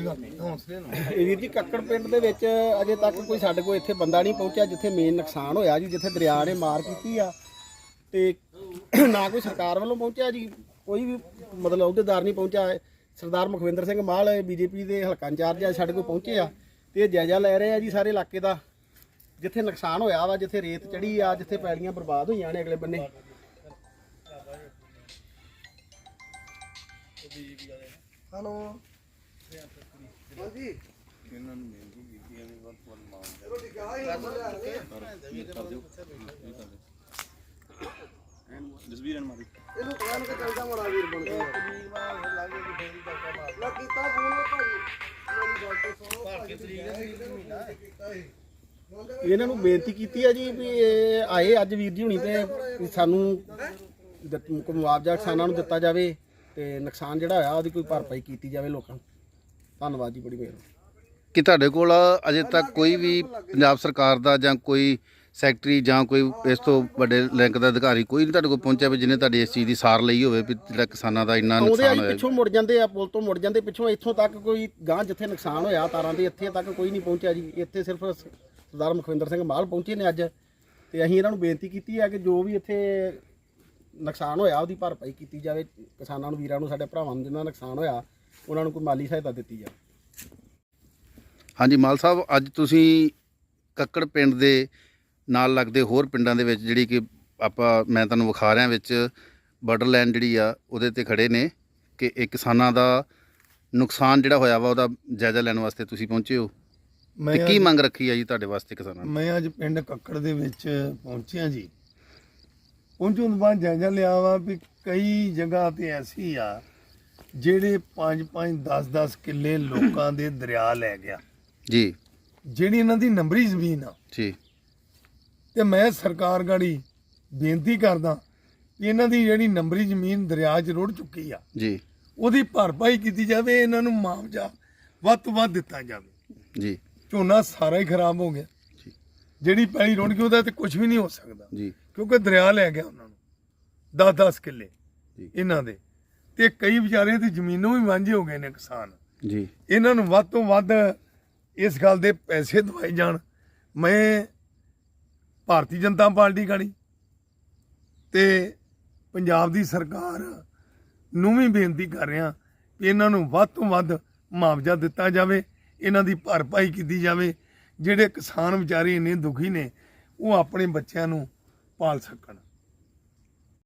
ਕੋਈ ਗੱਲ ਨਹੀਂ। ਹੌਸਲੇ ਨਾਲ। ਇਹ ਵੀਰ ਜੀ ਕੱਕੜ ਪਿੰਡ ਦੇ ਵਿੱਚ ਅਜੇ ਤੱਕ ਕੋਈ ਸਾਡੇ ਕੋਲ ਇੱਥੇ ਬੰਦਾ ਨਹੀਂ ਪਹੁੰਚਿਆ ਜਿੱਥੇ ਮੇਨ ਨੁਕਸਾਨ ਹੋਇਆ ਜੀ ਜਿੱਥੇ ਦਰਿਆ ਨੇ ਮਾਰ ਕੀਤੀ ਆ। ਤੇ ਨਾ ਕੋਈ ਸਰਕਾਰ ਵੱਲੋਂ ਪਹੁੰਚਿਆ ਜੀ ਕੋਈ ਵੀ ਮਤਲਬ ਅਹੁਦੇਦਾਰ ਨਹੀਂ ਪਹੁੰਚਿਆ। ਸਰਦਾਰ ਮੁਖਵਿੰਦਰ ਸਿੰਘ ਮਾਲ ਬੀਜੇਪੀ ਦੇ ਹਲਕਾ ਇੰਚਾਰਜ ਆ ਸਾਡੇ ਕੋਲ ਪਹੁੰਚੇ ਆ। ਤੇ ਇਹ ਜਾਇਜ਼ਾ ਲੈ ਰਹੇ ਆ ਜੀ ਸਾਰੇ ਇਲਾਕੇ ਦਾ। ਜਿੱਥੇ ਨੁਕਸਾਨ ਹੋਇਆ ਵਾ ਜਿੱਥੇ ਰੇਤ ਚੜੀ ਆ ਜਿੱਥੇ ਪੈਲੀਆਂ ਬਰਬਾਦ ਹੋਈਆਂ ਨੇ ਅਗਲੇ ਬੰਨੇ। ਹਲੋ। ਜਸਵੀਰ ਐਨ ਮਾਰੀ ਇਹਨੂੰ ਕਹਿਣ ਕੇ ਚੱਲਦਾ ਮੋੜਾ ਵੀਰ ਬਣ ਕੇ ਲਾ ਕੀਤਾ ਫੋਨ ਭਾਜੀ ਮੇਰੀ ਗੱਲ ਤੇ ਸੁਣੋ ਭਾਜੀ ਇਹਨਾਂ ਨੂੰ ਬੇਨਤੀ ਕੀਤੀ ਆ ਜੀ ਵੀ ਇਹ ਆਏ ਅੱਜ ਵੀਰ ਜੀ ਹੁਣੀ ਤੇ ਸਾਨੂੰ ਮੁਆਵਜ਼ਾ ਕਿਸਾਨਾਂ ਨੂੰ ਦਿੱਤਾ ਜਾਵੇ ਤੇ ਨੁਕਸਾਨ ਜਿਹੜਾ ਹੋਇਆ ਉਹਦੀ ਕੋਈ ਭਰਪਾਈ ਕੀਤੀ ਜਾਵੇ ਲੋਕਾਂ ਨੂੰ। ਧੰਨਵਾਦ ਜੀ ਬੜੀ ਮਿਹਰਬਾਨੀ ਕਿ ਤੁਹਾਡੇ ਕੋਲ ਅਜੇ ਤੱਕ ਕੋਈ ਵੀ ਪੰਜਾਬ ਸਰਕਾਰ ਦਾ ਜਾਂ ਕੋਈ ਸੈਕਟਰੀ ਜਾਂ ਕੋਈ ਇਸ ਤੋਂ ਵੱਡੇ ਰੈਂਕ ਦਾ ਅਧਿਕਾਰੀ ਕੋਈ ਨਹੀਂ ਤੁਹਾਡੇ ਕੋਲ ਪਹੁੰਚਿਆ ਵੀ ਜਿਹਨੇ ਤੁਹਾਡੀ ਇਸ ਚੀਜ਼ ਦੀ ਸਾਰ ਲਈ ਹੋਵੇ ਵੀ ਜਿਹੜਾ ਕਿਸਾਨਾਂ ਦਾ ਇੰਨਾ ਨੁਕਸਾਨ ਜੀ ਹੋਇਆ। ਪਿੱਛੋਂ ਮੁੜ ਜਾਂਦੇ ਆ ਪੁਲ ਤੋਂ ਮੁੜ ਜਾਂਦੇ ਪਿੱਛੋਂ ਇੱਥੋਂ ਤੱਕ ਕੋਈ ਗਾਂ ਜਿੱਥੇ ਨੁਕਸਾਨ ਹੋਇਆ ਤਾਰਾਂ ਦੇ ਇੱਥੇ ਤੱਕ ਕੋਈ ਨਹੀਂ ਪਹੁੰਚਿਆ ਜੀ। ਇੱਥੇ ਸਿਰਫ ਸਰਦਾਰ ਮੁਖਵਿੰਦਰ ਸਿੰਘ ਮਾਲ ਪਹੁੰਚੇ ਨੇ ਅੱਜ। ਤੇ ਅਸੀਂ ਇਹਨਾਂ ਨੂੰ ਬੇਨਤੀ ਕੀਤੀ ਹੈ ਕਿ ਜੋ ਵੀ ਇੱਥੇ ਨੁਕਸਾਨ ਹੋਇਆ ਉਹਦੀ ਭਰਪਾਈ ਕੀਤੀ ਜਾਵੇ। ਕਿਸਾਨਾਂ ਨੂੰ ਵੀਰਾਂ ਨੂੰ ਸਾਡੇ ਭਰਾਵਾਂ ਨੂੰ ਜਿਨ੍ਹਾਂ ਦਾ ਨੁਕਸਾਨ ਹੋਇਆ ਉਹਨਾਂ ਨੂੰ ਕੋਈ ਮਾਲੀ ਸਹਾਇਤਾ ਦਿੱਤੀ ਜਾਵੇ। ਹਾਂਜੀ ਮਾਲ ਸਾਹਿਬ ਅੱਜ ਤੁਸੀਂ ਕੱਕੜ ਪਿੰਡ ਦੇ ਨਾਲ ਲੱਗਦੇ ਹੋਰ ਪਿੰਡਾਂ ਦੇ ਵਿੱਚ ਜਿਹੜੀ ਕਿ ਆਪਾਂ ਮੈਂ ਤੁਹਾਨੂੰ ਵਿਖਾ ਰਿਹਾ ਵਿੱਚ ਬਾਰਡਰਲਾਈਨ ਜਿਹੜੀ ਆ ਉਹਦੇ ਤੇ ਖੜੇ ਨੇ ਕਿ ਇਹ ਕਿਸਾਨਾਂ ਦਾ ਨੁਕਸਾਨ ਜਿਹੜਾ ਹੋਇਆ ਵਾ ਉਹਦਾ ਜਾਇਜ਼ਾ ਲੈਣ ਵਾਸਤੇ ਤੁਸੀਂ ਪਹੁੰਚੇ ਹੋ? ਮੈਂ ਤੇ ਕੀ ਮੰਗ ਰੱਖੀ ਆ ਜੀ ਤੁਹਾਡੇ ਵਾਸਤੇ ਕਿਸਾਨਾਂ ਨੇ? ਮੈਂ ਅੱਜ ਪਿੰਡ ਕੱਕੜ ਦੇ ਵਿੱਚ ਪਹੁੰਚਿਆ ਜੀ। ਪਹੁੰਚਣ ਤੋਂ ਬਾਅਦ ਜਾਇਜ਼ਾ ਲਿਆ ਵਾ ਵੀ ਕਈ ਜਗ੍ਹਾ ਤੇ ਐਸੀ ਆ ਜਿਹੜੇ 5-5 10-10 ਕਿੱਲੇ ਲੋਕਾਂ ਦੇ ਦਰਿਆ ਲੈ ਗਿਆ। ਜੀ। ਜਿਹੜੀ ਇਹਨਾਂ ਦੀ ਨੰਬਰੀ ਜ਼ਮੀਨ ਆ। ਜੀ। ਤੇ ਮੈਂ ਸਰਕਾਰ ਗਾੜੀ ਬੇਨਤੀ ਕਰਦਾ ਵੀ ਇਹਨਾਂ ਦੀ ਜਿਹੜੀ ਨੰਬਰੀ ਜ਼ਮੀਨ ਦਰਿਆ 'ਚ ਰੁੜ ਚੁੱਕੀ ਆ। ਜੀ। ਉਹਦੀ ਭਰਪਾਈ ਕੀਤੀ ਜਾਵੇ ਇਹਨਾਂ ਨੂੰ ਮੁਆਵਜ਼ਾ ਵੱਧ ਤੋਂ ਵੱਧ ਦਿੱਤਾ ਜਾਵੇ। ਜੀ। ਝੋਨਾ ਸਾਰਾ ਹੀ ਖਰਾਬ ਹੋ ਗਿਆ। ਜੀ। ਜਿਹੜੀ ਪੈਲੀ ਰੁੜ ਗਈ ਉਹਦਾ ਤੇ ਕੁਝ ਵੀ ਨਹੀਂ ਹੋ ਸਕਦਾ। ਜੀ। ਕਿਉਂਕਿ ਦਰਿਆ ਲੈ ਗਿਆ ਉਹਨਾਂ ਨੂੰ। 10-10 ਕਿੱਲੇ ਜੀ। ਇਹਨਾਂ ਦੇ। ਤੇ ਕਈ ਵਿਚਾਰੇ ਦੀ ਜ਼ਮੀਨੋਂ ਵੀ ਵਾਂਝੇ ਹੋ ਗਏ ਨੇ ਕਿਸਾਨ। ਜੀ। ਇਹਨਾਂ ਨੂੰ ਵੱਧ ਤੋਂ ਵੱਧ ਇਸ ਗੱਲ ਦੇ ਪੈਸੇ ਦਵਾਏ ਜਾਣ। ਮੈਂ ਭਾਰਤੀ ਜਨਤਾ ਪਾਰਟੀ ਗਾੜੀ ਤੇ ਪੰਜਾਬ ਦੀ ਸਰਕਾਰ ਨੂੰ ਵੀ ਬੇਨਤੀ ਕਰ ਰਿਹਾ ਕਿ ਇਹਨਾਂ ਨੂੰ ਵੱਧ ਤੋਂ ਵੱਧ ਮੁਆਵਜ਼ਾ ਦਿੱਤਾ ਜਾਵੇ ਇਹਨਾਂ ਦੀ ਭਰਪਾਈ ਕੀਤੀ ਜਾਵੇ। ਜਿਹੜੇ ਕਿਸਾਨ ਵਿਚਾਰੇ ਇੰਨੇ ਦੁਖੀ ਨੇ ਉਹ ਆਪਣੇ ਬੱਚਿਆਂ ਨੂੰ ਪਾਲ ਸਕਣ।